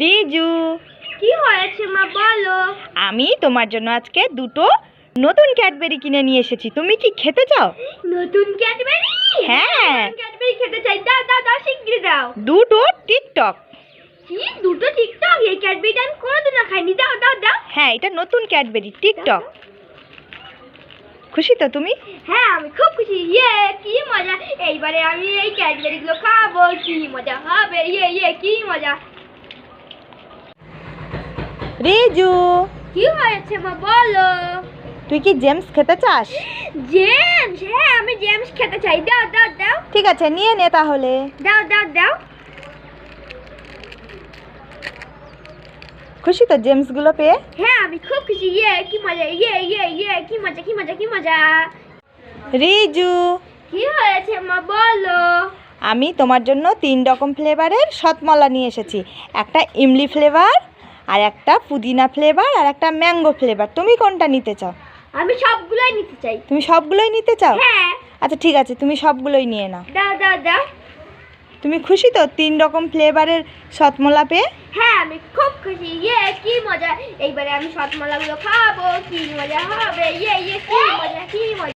রিজু। কি হয়েছে মা বলো। আমি তোমার জন্য আজকে দুটো নতুন ক্যাডবেরি কিনে নিয়ে এসেছি। তুমি কি খেতে চাও? নতুন ক্যাডবেরি? হ্যাঁ। ক্যাডবেরি খেতে চাই। দাও দাও দাও শিগগিরই দাও। দুটো টিকটক। কি? দুটো টিকটক? এই ক্যাডবেরিটা আমি কোনোদিনও খাইনি। দাও দাও দাও। হ্যাঁ এটা নতুন ক্যাডবেরি টিকটক। খুশি তো তুমি? হ্যাঁ আমি খুব খুশি। ইয়ে কি মজা। এইবারে আমি এই ক্যাডবেরিগুলো খাব। কি মজা হবে? ইয়ে ইয়ে কি মজা। রিজু। কি হয়েছে মা বলো। তুই কি জেমস খেতে চাস? জেমস হ্যাঁ আমি জেমস খেতে চাই। দাও দাও দাও। ঠিক আছে নিয়ে নে তাহলে। দাও দাও দাও। খুশি তো জেমসগুলো পেয়ে? হ্যাঁ আমি খুব খুশি। ইয়ে কি মজা ইয়ে ইয়ে ইয়ে কি মজা কি মজা কি মজা। রিজু। কি হয়েছে মা বলো। আমি তোমার জন্য তিন রকম ফ্লেভারের সতমলা নিয়ে এসেছি। একটা ইমলি ফ্লেভার আর একটা পুদিনা ফ্লেভার আর একটা ম্যাঙ্গো ফ্লেভার তুমি কোনটা নিতে চাও? আমি সবগুলোই নিতে চাই। তুমি সবগুলোই নিতে চাও? হ্যাঁ। আচ্ছা ঠিক আছে তুমি সবগুলোই নিয়ে নাও। দাও দাও দাও। তুমি খুশি তো তিন রকম ফ্লেভারের সতমলা পেয়ে? হ্যাঁ আমি খুব খুশি। ইয়ে কি মজা। এইবারে আমি সতমালাগুলো খাব কি মজা হবে? ইয়ে ইয়ে কি মজা কি মজা।